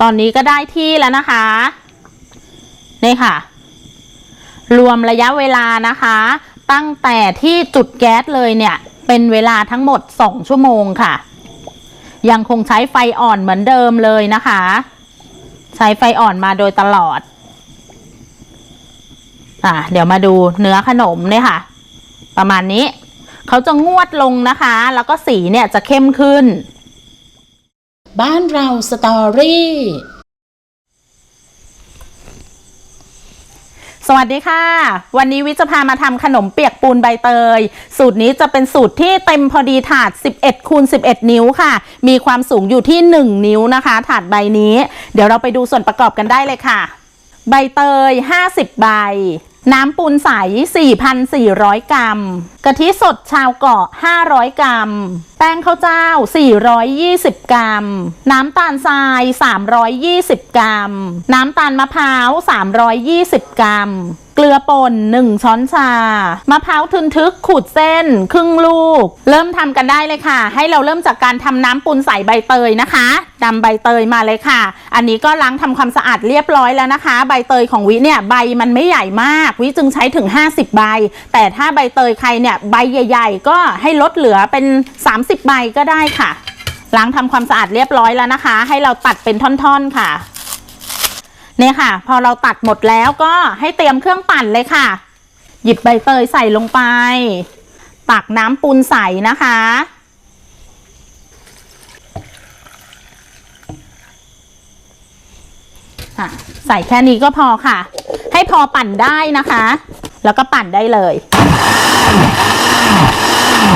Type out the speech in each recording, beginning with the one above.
ตอนนี้ก็ได้ที่แล้วนะคะนี่ค่ะ รวมระยะเวลานะคะ ตั้งแต่ที่จุดแก๊สเลยเนี่ย เป็นเวลาทั้งหมด 2 ชั่วโมงค่ะ ยังคงใช้ไฟอ่อนเหมือนเดิมเลยนะคะ ใช้ไฟอ่อนมาโดยตลอดอะเดี๋ยวมาดูเนื้อขนมเนี่ยค่ะ ประมาณนี้ เขาจะงวดลงนะคะ แล้วก็สีเนี่ยจะเข้มขึ้น บ้านเราสตอรี่ สวัสดีค่ะ วันนี้วิจะพามาทำขนมเปียกปูนใบเตย สูตรนี้จะเป็นสูตรที่เต็มพอดีถาด 11คูณ11 นิ้วค่ะ มีความสูงอยู่ที่ 1 นิ้วนะคะ ถาดใบนี้ เดี๋ยวเราไปดูส่วนประกอบกันได้เลยค่ะ ใบเตย 50 ใบ น้ำปูนใส 4,400 กรัมกะทิสดชาวเกาะ 500 กรัม แป้งข้าวเจ้า 420 กรัม น้ำตาลทราย 320 กรัม น้ำตาลมะพร้าว 320 กรัม เกลือป่น 1 ช้อนชา มะพร้าวทึนทึกขูดเส้น ครึ่งลูก เริ่มทำกันได้เลยค่ะ ให้เราเริ่มจากการทำน้ำปูนใส่ใบเตยนะคะนำใบเตยมาเลยค่ะ อันนี้ก็ล้างทำความสะอาดเรียบร้อยแล้วนะคะ ใบเตยของวิเนี่ยใบมันไม่ใหญ่มาก วิจึงใช้ถึง 50 ใบ แต่ถ้าใบเตยใครเนี่ยใบใหญ่ ๆ ก็ให้ลดเหลือเป็น 30 ใบก็ได้ค่ะล้างทำความสะอาดเรียบร้อยแล้วนะคะ ให้เราตัดเป็นท่อนๆค่ะเนี่ยค่ะ พอเราตัดหมดแล้วก็ให้เตรียมเครื่องปั่นเลยค่ะ หยิบใบเตยใส่ลงไป ตักน้ำปูนใส่นะคะ ใส่แค่นี้ก็พอค่ะ ให้พอปั่นได้นะคะ แล้วก็ปั่นได้เลย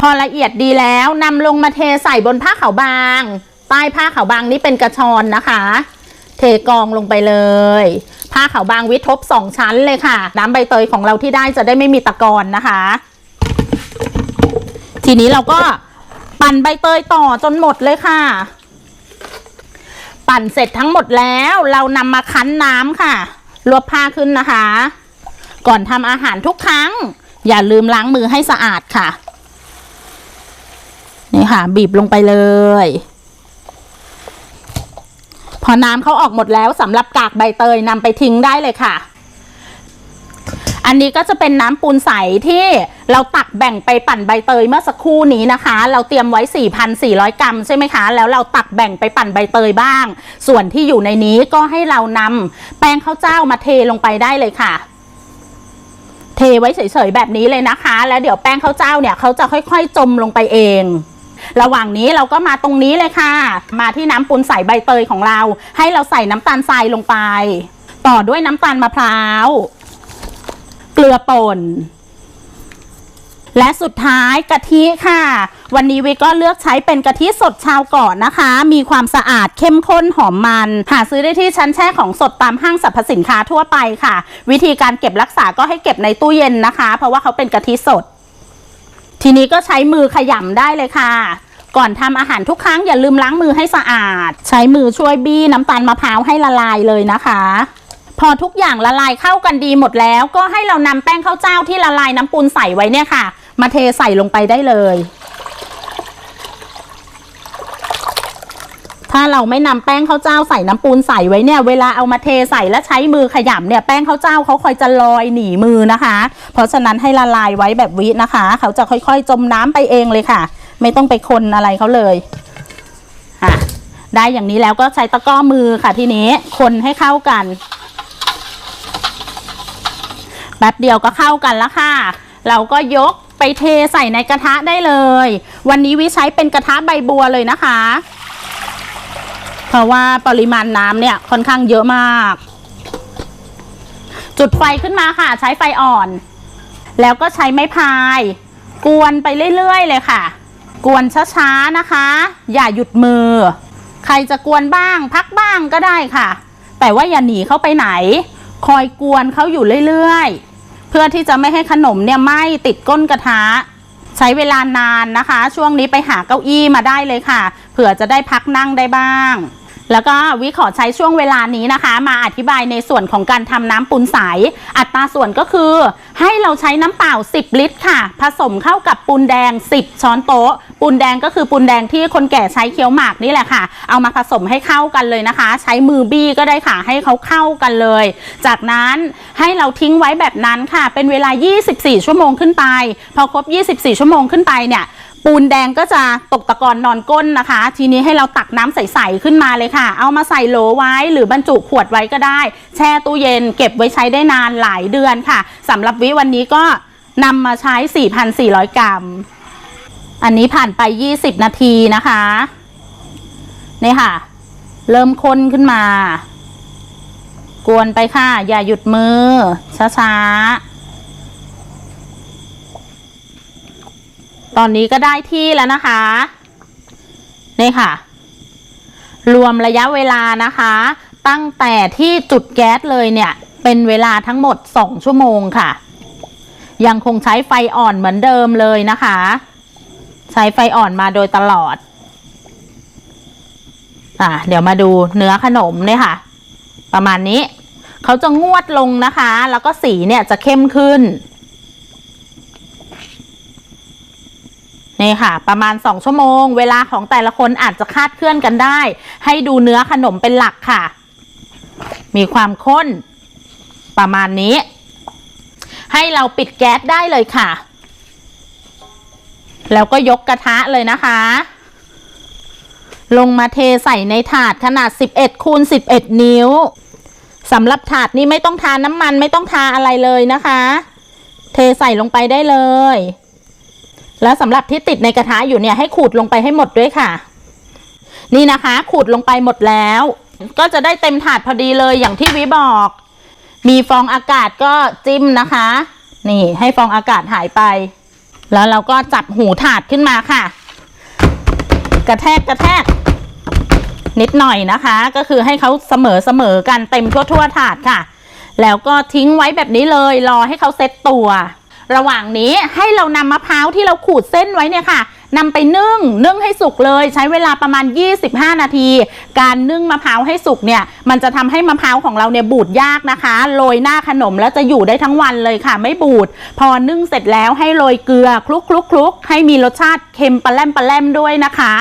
พอละเอียดดีแล้วนำลงมาเทใส่บนผ้าขาวบาง ใต้ผ้าขาวบางนี้เป็นกระชอนนะคะ เทกองลงไปเลย ผ้าขาวบางวิทบสองชั้นเลยค่ะ น้ำใบเตยของเราที่ได้จะได้ไม่มีตะกอนนะคะ ทีนี้เราก็ปั่นใบเตยต่อจนหมดเลยค่ะ ปั่นเสร็จทั้งหมดแล้วเรานำมาคั้นน้ำค่ะ รวบผ้าขึ้นนะคะ ก่อนทำอาหารทุกครั้ง อย่าลืมล้างมือให้สะอาดค่ะ นี่ค่ะ บีบลงไปเลย พอน้ำเขาออกหมดแล้วสำหรับกากใบเตยนำไปทิ้งได้เลยค่ะ อันนี้ก็จะเป็นน้ำปูนใสที่เราตักแบ่งไปปั่นใบเตยเมื่อสักครู่นี้นะคะ เราเตรียมไว้ 4,400 กรัมใช่ไหมคะ แล้วเราตักแบ่งไปปั่นใบเตยบ้าง ส่วนที่อยู่ในนี้ก็ให้เรานำแป้งข้าวเจ้ามาเทลงไปได้เลยค่ะ เทไว้เฉยๆแบบนี้เลยนะคะ แล้วเดี๋ยวแป้งข้าวเจ้าเนี่ยเขาจะค่อยๆจมลงไปเอง ระหว่างนี้เราก็มาตรงนี้เลยค่ะ มาที่น้ำปูนใส่ใบเตยของเรา ให้เราใส่น้ำตาลทรายลงไป ต่อด้วยน้ำตาลมะพร้าว เกลือป่น และสุดท้ายกะทิค่ะ วันนี้วิก็เลือกใช้เป็นกะทิสดชาวเกาะนะคะ มีความสะอาดเข้มข้นหอมมัน หาซื้อได้ที่ชั้นแช่ของสดตามห้างสรรพสินค้าทั่วไปค่ะ วิธีการเก็บรักษาก็ให้เก็บในตู้เย็นนะคะ เพราะว่าเขาเป็นกะทิสด ทีนี้ก็ใช้มือขยำได้เลยค่ะก่อนทำอาหารทุกครั้งอย่าลืมล้างมือให้สะอาด ใช้มือช่วยบี้น้ำตาลมะพร้าวให้ละลายเลยนะคะ พอทุกอย่างละลายเข้ากันดีหมดแล้ว ก็ให้เรานำแป้งข้าวเจ้าที่ละลายน้ำปูนใส่ไว้เนี่ยค่ะ มาเทใส่ลงไปได้เลย ถ้าเราไม่นำแป้งข้าวเจ้าใส่น้ำปูนใส่ไว้เนี่ย เวลาเอามาเทใส่และใช้มือขยำเนี่ยแป้งข้าวเจ้าเขาคอยจะลอยหนีมือนะคะ เพราะฉะนั้นให้ละลายไว้แบบวินะคะ เขาจะค่อยๆ จมน้ำไปเองเลยค่ะ ไม่ต้องไปคนอะไรเขาเลยอะได้อย่างนี้แล้วก็ใช้ตะก้อมือค่ะทีนี้คนให้เข้ากันแป๊บเดียวก็เข้ากันแล้วค่ะ เราก็ยก ไปเทใส่ในกระทะได้เลย วันนี้วิใช้เป็นกระทะใบบัวเลยนะคะ เพราะว่าปริมาณน้ำเนี่ยค่อนข้างเยอะมาก จุดไฟขึ้นมาค่ะ ใช้ไฟอ่อน แล้วก็ใช้ไม้พาย กวนไปเรื่อยๆเลยค่ะ กวนช้าๆนะคะ อย่าหยุดมือ ใครจะกวนบ้าง พักบ้างก็ได้ค่ะ แต่ว่าอย่าหนีเข้าไปไหน คอยกวนเขาอยู่เรื่อยๆ พื่อที่จะไม่ให้ขนมเนี่ยไหม้ติดก้นกระทะ ใช้เวลานานนะคะ ช่วงนี้ไปหาเก้าอี้มาได้เลยค่ะ เผื่อจะได้พักนั่งได้บ้าง แล้วก็วิขอใช้ช่วงเวลานี้นะคะ มาอธิบายในส่วนของการทำน้ำปูนใส อัตราส่วนก็คือ ให้เราใช้น้ำเปล่า 10 ลิตรค่ะ ผสมเข้ากับปูนแดง 10 ช้อนโต๊ะ ปูนแดงก็คือปูนแดงที่คนแก่ใช้เคี้ยวหมากนี่แหละค่ะ เอามาผสมให้เข้ากันเลยนะคะ ใช้มือบี้ก็ได้ค่ะ ให้เขาเข้ากันเลย จากนั้นให้เราทิ้งไว้แบบนั้นค่ะ เป็นเวลา 24 ชั่วโมงขึ้นไป พอครบ 24 ชั่วโมงขึ้นไปเนี่ย ปูนแดงก็จะตกตะกอนนอนก้นนะคะ ทีนี้ให้เราตักน้ำใสๆขึ้นมาเลยค่ะ เอามาใส่โหลไว้หรือบรรจุขวดไว้ก็ได้ แช่ตู้เย็นเก็บไว้ใช้ได้นานหลายเดือนค่ะสำหรับวิวันนี้ก็นำมาใช้ 4,400 กรัม อันนี้ผ่านไป 20 นาทีนะคะนี่ค่ะ เริ่มข้นขึ้นมา กวนไปค่ะ อย่าหยุดมือช้าๆ ตอนนี้ก็ได้ที่แล้วนะคะนี่ค่ะ รวมระยะเวลานะคะ ตั้งแต่ที่จุดแก๊สเลยเนี่ย เป็นเวลาทั้งหมด 2 ชั่วโมงค่ะ ยังคงใช้ไฟอ่อนเหมือนเดิมเลยนะคะ ใช้ไฟอ่อนมาโดยตลอดอะเดี๋ยวมาดูเนื้อขนมเนี่ยค่ะ ประมาณนี้ เขาจะงวดลงนะคะ แล้วก็สีเนี่ยจะเข้มขึ้น นี่ค่ะ ประมาณ 2 ชั่วโมง เวลาของแต่ละคนอาจจะคาดเคลื่อนกันได้ ให้ดูเนื้อขนมเป็นหลักค่ะ มีความข้น ประมาณนี้ ให้เราปิดแก๊สได้เลยค่ะ แล้วก็ยกกระทะเลยนะคะ ลงมาเทใส่ในถาดขนาด 11คูณ11 นิ้วสำหรับถาดนี้ไม่ต้องทาน้ำมันไม่ต้องทาอะไรเลยนะคะ เทใส่ลงไปได้เลย แล้วสำหรับที่ติดในกระทะอยู่เนี่ยให้ขูดลงไปให้หมดด้วยค่ะ นี่นะคะ ขูดลงไปหมดแล้ว ก็จะได้เต็มถาดพอดีเลยอย่างที่วิบอก มีฟองอากาศก็จิ้มนะคะ นี่ให้ฟองอากาศหายไป แล้วเราก็จับหูถาดขึ้นมาค่ะ กระแทกกระแทก นิดหน่อยนะคะ ก็คือให้เขาเสมอเสมอกันเต็มทั่วทั่วถาดค่ะ แล้วก็ทิ้งไว้แบบนี้เลยรอให้เขาเซ็ตตัว ระหว่างนี้ให้เรานำมะพร้าวที่เราขูดเส้นไว้เนี่ยค่ะนำไปนึ่งนึ่งให้สุกเลยใช้เวลาประมาณ 25 นาที การนึ่งมะพร้าวให้สุกเนี่ย มันจะทำให้มะพร้าวของเราเนี่ยบูดยากนะคะโรยหน้าขนมแล้วจะอยู่ได้ทั้งวันเลยค่ะ ไม่บูด พอนึ่งเสร็จแล้วให้โรยเกลือคลุกคลุกคลุกให้มีรสชาติเค็มปลาแลมปลาแลมด้วยนะคะ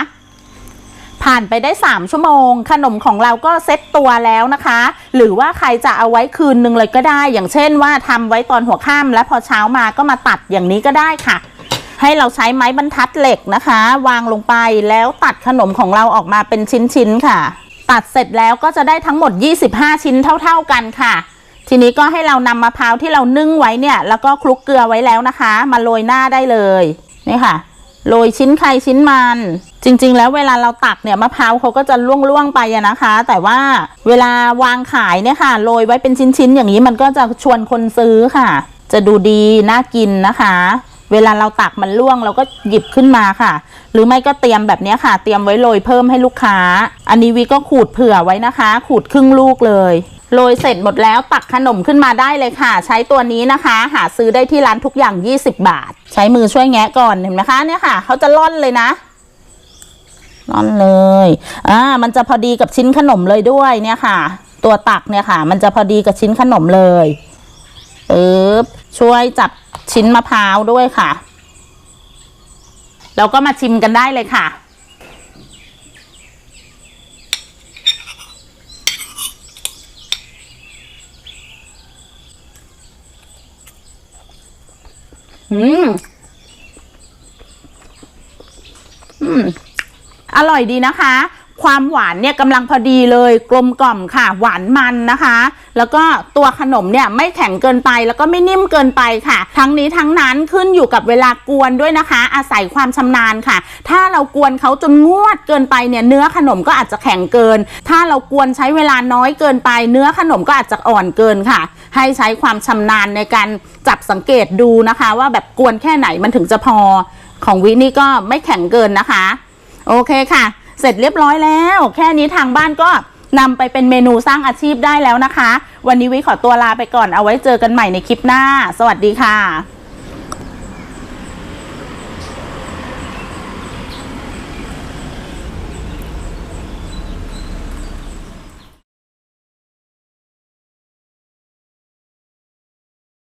ผ่านไปได้ 3 ชั่วโมง ขนมของเราก็เซ็ตตัวแล้วนะคะ หรือว่าใครจะเอาไว้คืนนึงเลยก็ได้ อย่างเช่นว่าทำไว้ตอนหัวค่ำแล้วพอเช้ามาก็มาตัดอย่างนี้ก็ได้ค่ะ ให้เราใช้ไม้บรรทัดเหล็กนะคะ วางลงไปแล้วตัดขนมของเราออกมาเป็นชิ้นๆค่ะ ตัดเสร็จแล้วก็จะได้ทั้งหมด 25 ชิ้นเท่า ๆกันค่ะทีนี้ก็ให้เรานำมะพร้าวที่เรานึ่งไว้เนี่ย แล้วก็คลุกเกลือไว้แล้วนะคะ มาโรยหน้าได้เลยนี่ค่ะโรยชิ้นใครชิ้นมัน จริง ๆ แล้วเวลาเราตักเนี่ยมะพร้าวเขาก็จะล่วงๆไปอะนะคะ แต่ว่าเวลาวางขายเนี่ยค่ะโรยไว้เป็นชิ้นๆอย่างนี้มันก็จะชวนคนซื้อค่ะ จะดูดีน่ากินนะคะ เวลาเราตักมันล่วงเราก็หยิบขึ้นมาค่ะ หรือไม่ก็เตรียมแบบนี้ค่ะ เตรียมไว้โรยเพิ่มให้ลูกค้า อันนี้วิก็ขูดเผื่อไว้นะคะ ขูดครึ่งลูกเลยโรยเสร็จหมดแล้วตักขนมขึ้นมาได้เลยค่ะ ใช้ตัวนี้นะคะ หาซื้อได้ที่ร้านทุกอย่าง 20 บาท ใช้มือช่วยแงะก่อนเห็นไหมคะเนี่ยค่ะเขาจะล่อนเลยนะ ล่อนเลยอ่ามันจะพอดีกับชิ้นขนมเลยด้วยเนี่ยค่ะ ตัวตักเนี่ยค่ะ มันจะพอดีกับชิ้นขนมเลยปึ๊บช่วยจับชิ้นมะพร้าวด้วยค่ะเราก็มาชิมกันได้เลยค่ะอืมอืม อร่อยดีนะคะ ความหวานเนี่ยกำลังพอดีเลยกลมกล่อมค่ะ หวานมันนะคะ แล้วก็ตัวขนมเนี่ยไม่แข็งเกินไปแล้วก็ไม่นิ่มเกินไปค่ะ ทั้งนี้ทั้งนั้นขึ้นอยู่กับเวลากวนด้วยนะคะ อาศัยความชำนาญค่ะ ถ้าเรากวนเขาจนงวดเกินไปเนี่ยเนื้อขนมก็อาจจะแข็งเกิน ถ้าเรากวนใช้เวลาน้อยเกินไป เนื้อขนมก็อาจจะอ่อนเกินค่ะ ให้ใช้ความชำนาญในการจับสังเกตดูนะคะ ว่าแบบกวนแค่ไหนมันถึงจะพอของวินี่ก็ไม่แข็งเกินนะคะ โอเคค่ะ เสร็จเรียบร้อยแล้ว แค่นี้ทางบ้านก็นำไปเป็นเมนูสร้างอาชีพได้แล้วนะคะ วันนี้วิขอตัวลาไปก่อนเอาไว้เจอกันใหม่ในคลิปหน้า สวัสดีค่ะ